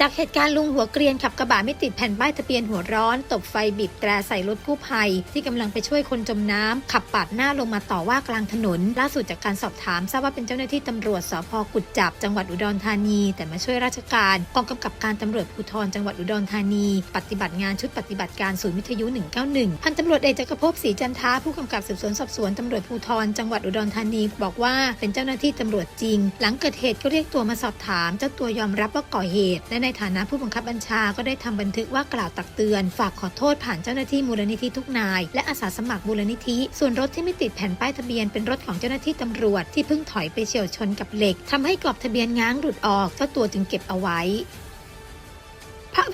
จากเหตุการณ์ลุงหัวเกรียนขับกระบะไม่ติดแผ่นป้ายทะเบียนหัวร้อน ตบไฟบีบแตรใส่รถกู้ภัย ที่กำลังไปช่วยคนจมน้ำขับปาดหน้าลงมาต่อว่ากลางถนน ล่าสุดจากการสอบถามทราบว่าเป็นเจ้าหน้าที่ตำรวจสพกุดจับจังหวัดอุดรธานี แต่มาช่วยราชการกองกำกับการตำรวจภูธรจังหวัดอุดรธานี ปฏิบัติงานชุดปฏิบัติการศูนย์วิทยุ 191 พันตำรวจเอกจักรภพศรีจันทาผู้กำกับสืบสวนสอบสวนตำรวจภูธรจังหวัดอุดรธานี บอกว่าเป็นเจ้าหน้าที่ตำรวจจริง หลังเกิดเหตุก็เรียกตัวมาสอบถาม เจ้าตัวยอมรับว่าก่อเหตุและในฐานะผู้บังคับบัญชาก็ได้ทำบันทึกว่ากล่าวตักเตือน ฝากขอโทษผ่านเจ้าหน้าที่มูลนิธิทุกนาย และอาสาสมัครมูลนิธิ ส่วนรถที่ไม่ติดแผ่นป้ายทะเบียนเป็นรถของเจ้าหน้าที่ตำรวจที่เพิ่งถอยไปเฉียวชนกับเหล็กทำให้กรอบทะเบียนง้างหลุดออกเจ้าตัวจึงเก็บเอาไว้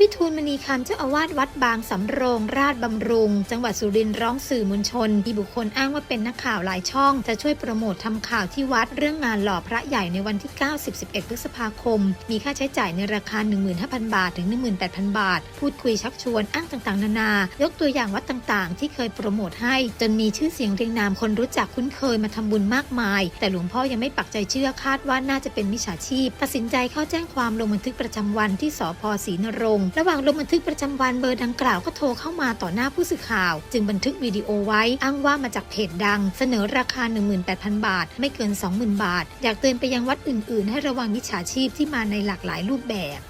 วิทูลมณีคำเจ้าอาวาสวัดบางสำโรงราชบำรุง จังหวัดสุรินทร์ร้องสื่อมวลชนมีบุคคลอ้างว่าเป็นนักข่าวหลายช่อง จะช่วยโปรโมททำข่าวที่วัดเรื่องงานหล่อพระใหญ่ในวันที่ 9 10 11 พฤษภาคม มีค่าใช้จ่ายในราคา 15,000 บาท ถึง 18,000 บาท พูดคุยชักชวนอ้างต่างๆ นานายกตัวอย่างวัดต่างๆ ที่เคยโปรโมทให้ จนมีชื่อเสียงเรียงนามคนรู้จักคุ้นเคยมาทำบุญมากมาย แต่หลวงพ่อยังไม่ปักใจเชื่อคาดว่าน่าจะเป็นมิจฉาชีพ ตัดสินใจเข้าแจ้งความลงบันทึกประจำวันที่สพศรีนรงระหว่างลงบันทึกประจำวันเบอร์ดังกล่าวก็โทรเข้ามาต่อหน้าผู้สื่อข่าว จึงบันทึกวิดีโอไว้ อ้างว่ามาจากเพจดัง เสนอราคา 18,000 บาท ไม่เกิน 20,000 บาท อยากเตือนไปยังวัดอื่น ๆ ให้ระวังมิจฉาชีพที่มาในหลากหลายรูปแบบ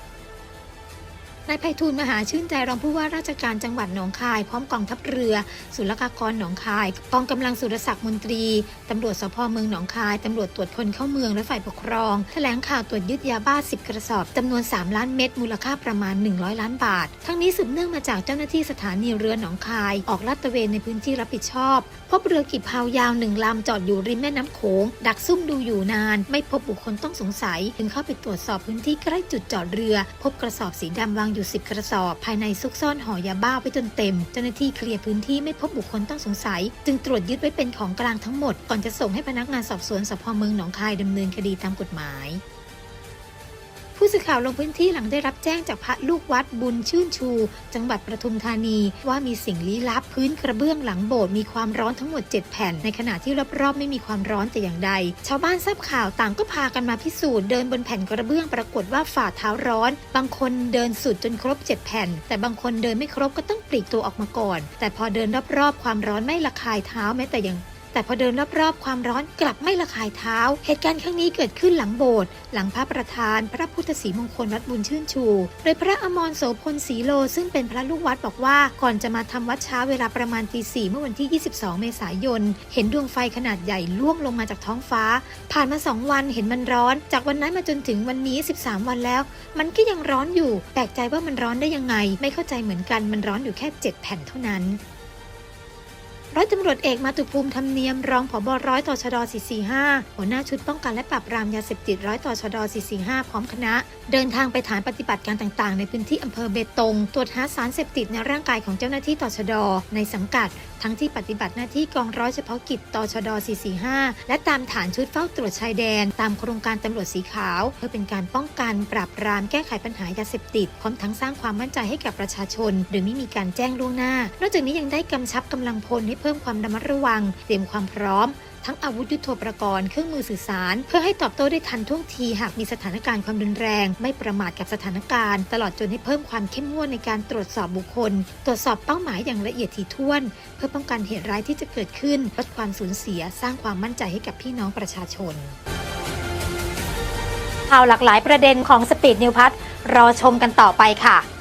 นายไพฑูรย์มหาชื่นใจรองผู้ว่าราชการจังหวัดหนองคาย พร้อมกองทัพเรือ ศุลกากรหนองคาย กองกำลังสุรศักดิ์มนตรีตำรวจสพเมืองหนองคายตำรวจตรวจคนเข้าเมืองและฝ่ายปกครอง แถลงข่าวตรวจยึดยาบ้า 10 กระสอบจำนวน 3 ล้านเม็ดมูลค่าประมาณ 100 ล้านบาท ทั้งนี้สืบเนื่องมาจากเจ้าหน้าที่สถานีเรือหนองคาย ออกลาดตระเวนในพื้นที่รับผิดชอบ พบเรือกี่เพายาวหนึ่งลำจอดอยู่ริมแม่น้ำโขงดักซุ่มดูอยู่นาน ไม่พบบุคคลต้องสงสัย จึงเข้าไปตรวจสอบพื้นที่ใกล้จุดจอดเรือ พบกระสอบสีดำวางอยู่ 10 กระสอบ ภายในซุกซ่อนห่อยาบ้าไว้จนเต็ม เจ้าหน้าที่เคลียร์พื้นที่ไม่พบบุคคลต้องสงสัย จึงตรวจยึดไว้เป็นของกลางทั้งหมด ก่อนจะส่งให้พนักงานสอบสวนสพเมืองหนองคายดำเนินคดีตามกฎหมาย สื่อข่าวลงพื้นที่หลังได้รับแจ้งจากพระลูกวัดบุญชื่นชู จังหวัดปทุมธานี ว่ามีสิ่งลี้ลับพื้นกระเบื้องหลังโบสถ์มีความร้อนทั้งหมด 7 แผ่น ในขณะที่รอบๆไม่มีความร้อนแต่อย่างใด ชาวบ้านทราบข่าวต่างก็พากันมาพิสูจน์เดินบนแผ่นกระเบื้องปรากฏว่าฝ่าเท้าร้อน บางคนเดินสุดจนครบ 7 แผ่น แต่บางคนเดินไม่ครบก็ต้องปลีกตัวออกมาก่อน แต่พอเดินรอบๆความร้อนไม่ระคายเท้าแม้แต่อย่าง แต่พอเดินรอบๆ ความร้อนกลับไม่ระคายเท้า เหตุการณ์ครั้งนี้เกิดขึ้นหลังโบสถ์หลังพระประธาน พระพุทธศรีมงคลวัดบุญชื่นชู โดยพระอมรโสพลศรีโล ซึ่งเป็นพระลูกวัดบอกว่าก่อนจะมาทำวัดเช้าเวลาประมาณตีสี่เมื่อวันที่ 22 เมษายน เห็นดวงไฟขนาดใหญ่ล่วงลงมาจากท้องฟ้า ผ่านมา 2 วันเห็นมันร้อน จากวันนั้นมาจนถึงวันนี้ 13 วันแล้ว มันก็ยังร้อนอยู่แปลกใจว่ามันร้อนได้ยังไง ไม่เข้าใจเหมือนกันมันร้อนอยู่แค่ 7 แผ่นเท่านั้น ร้อยตำรวจเอกมาตุภูมิธรรมเนียมรองผบร้อยต่อชด445 หัวหน้าชุดป้องกันและปราบปรามยาเสพติดร้อยต่อชด445 พร้อมคณะ เดินทางไปฐานปฏิบัติการต่างๆ ในพื้นที่อำเภอเบตง ตรวจหาสารเสพติดในร่างกายของเจ้าหน้าที่ต่อชดในสังกัด ทั้งที่ปฏิบัติหน้าที่กองร้อยเฉพาะกิจต่อชด445 และตามฐานชุดเฝ้าตรวจชายแดน ตามโครงการตำรวจสีขาว เพื่อเป็นการป้องกันปราบปรามแก้ไขปัญหายาเสพติดพร้อมทั้งสร้างความมั่นใจให้กับประชาชน โดยไม่มีการแจ้งล่วงหน้า นอกจากนี้ยังได้กำชับกำลังพลให้เพิ่มความระมัดระวัง เตรียมความพร้อม ทั้งอาวุธยุโทโธปกรณ์เครื่องมือสื่อสาร เพื่อให้ตอบโต้ได้ทันท่วงทีหากมีสถานการณ์ความรุนแรง ไม่ประมาทกับสถานการณ์ ตลอดจนให้เพิ่มความเข้มงวดในการตรวจสอบบุคคล ตรวจสอบเป้าหมายอย่างละเอียดถี่ถ้วน เพื่อป้องกันเหตุร้ายที่จะเกิดขึ้นลดความสูญเสีย สร้างความมั่นใจให้กับพี่น้องประชาชนข่าวหลากหลายประเด็นของสปีดนิวพัทรอชมกันต่อไปค่ะ